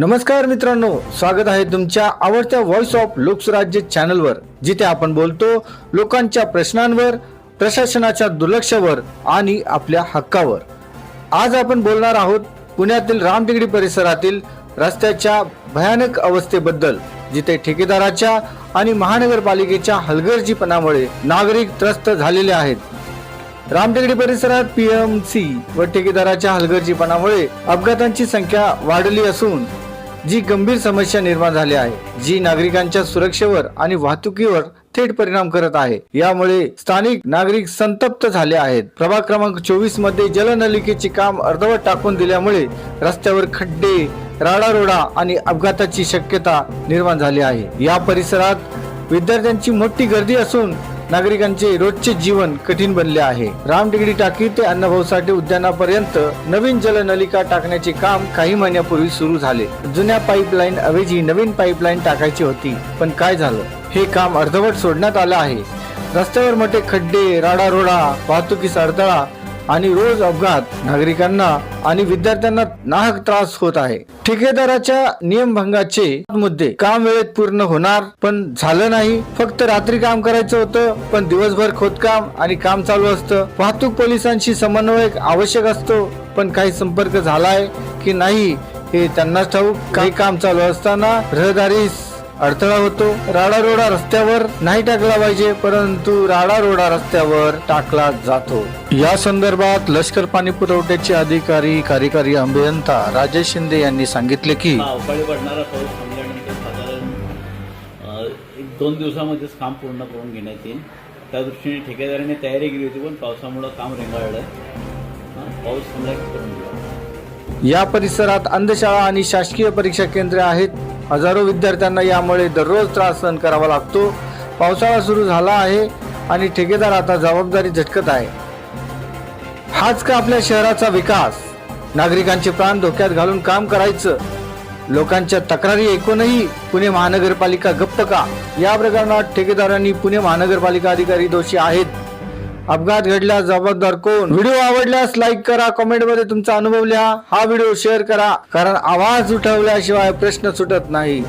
नमस्कार मित्रांनो स्वागत आहे तुमच्या आवडत्या व्हॉइस ऑफ लोकसुराज्य चॅनलवर जिथे आपण बोलतो लोकांच्या प्रश्नांवर प्रशासनाच्या दुर्लक्षावर आणि आपल्या हक्कावर. आज आपण बोलणार आहोत पुण्यातील रामटेकडी परिसरातील रस्त्याच्या भयानक अवस्थेबद्दल जिथे ठेकेदाराच्या आणि महानगरपालिकेच्या हलगर्जीपणामुळे नागरिक त्रस्त झालेले आहेत. रामटेकडी परिसरात पीएमसी व ठेकेदाराच्या हलगर्जीपणामुळे अपघातांची संख्या वाढली असून जी गंभीर समस्या निर्माण झाली आहे जी नागरिकांच्या सुरक्षेवर आणि वाहतुकीवर थेट परिणाम करत आहे. यामुळे स्थानिक नागरिक संतप्त झाले आहेत. प्रभाग क्रमांक चोवीसमध्ये जलनलिकेचे काम अर्धवट टाकून दिल्यामुळे रस्त्यावर खड्डे राडारोडा आणि अपघाताची शक्यता निर्माण झाली आहे. या परिसरात विद्यार्थ्यांची मोठी गर्दी असून नागरिकांचे रोजचे जीवन कठीण बनले आहे. रामडिगडी टाकी ते अण्णाभाऊ साठे उद्यानापर्यंत नवीन जलनलिका टाकण्याचे काम काही महिन्यापूर्वी सुरू झाले. जुन्या पाईपलाईन ऐवजी नवीन पाईपलाईन टाकायची होती. पण काय झालं? हे काम अर्धवट सोडण्यात आलं आहे. रस्त्यावर मोठे खड्डे राडारोडा वाहतुकीचा अडथळा आणि रोज अपघात नागरिकांना आणि विद्यार्थ्यांना नाहक त्रास होत आहे. ठेकेदाराच्या नियमभंगाचे मुद्दे काम वेळेत पूर्ण होणार पण झालं नाही. फक्त रात्री काम करायचं होतं पण दिवसभर खोदकाम आणि काम चालू असतं. वाहतूक पोलिसांशी समन्वय आवश्यक असतो पण काही संपर्क झालाय की नाही हे त्यांनाच ठाऊक. काही काम चालू असताना रहदारीस अडथळा होतो. राडारोडा रस्त्यावर नाही टाकला पाहिजे परंतु राडारोडा रस्त्यावर टाकला जातो. या संदर्भात लष्कर पाणी पुरवठ्याचे अधिकारी कार्यकारी अभियंता राजेश शिंदे यांनी सांगितले की अवकाळी पडणारा पाऊस थांबल्यानंतर साधारण अ, एक दोन दिवसामध्येच काम पूर्ण करून घेण्यात येईल. त्या दृष्टीने ठेकेदाराने तयारी केली होती पण पावसामुळं काम रेंगाळलं. पाऊस थांबला करून या परिसरात अंधशाळा आणि शासकीय परीक्षा केंद्रे आहेत. हजारो विद्यार्थ्यांना यामुळे दररोज त्रास सहन करावा लागतो. पावसाळा सुरू झाला आहे आणि ठेकेदार आता जबाबदारी झटकत आहे. हाच का आपल्या शहराचा विकास? नागरिकांचे प्राण धोक्यात घालून काम करायचं. लोकांच्या तक्रारी ऐकूनही पुणे महानगरपालिका गप्प का? या प्रकरणात ठेकेदारांनी पुणे महानगरपालिका अधिकारी दोषी आहेत. अपघात घडल्यास जबाबदार कोण? व्हिडिओ आवडल्यास लाईक करा कमेंटमध्ये तुमचा अनुभव लिहा. हा व्हिडिओ शेअर करा कारण आवाज उठवल्याशिवाय प्रश्न सुटत नाही.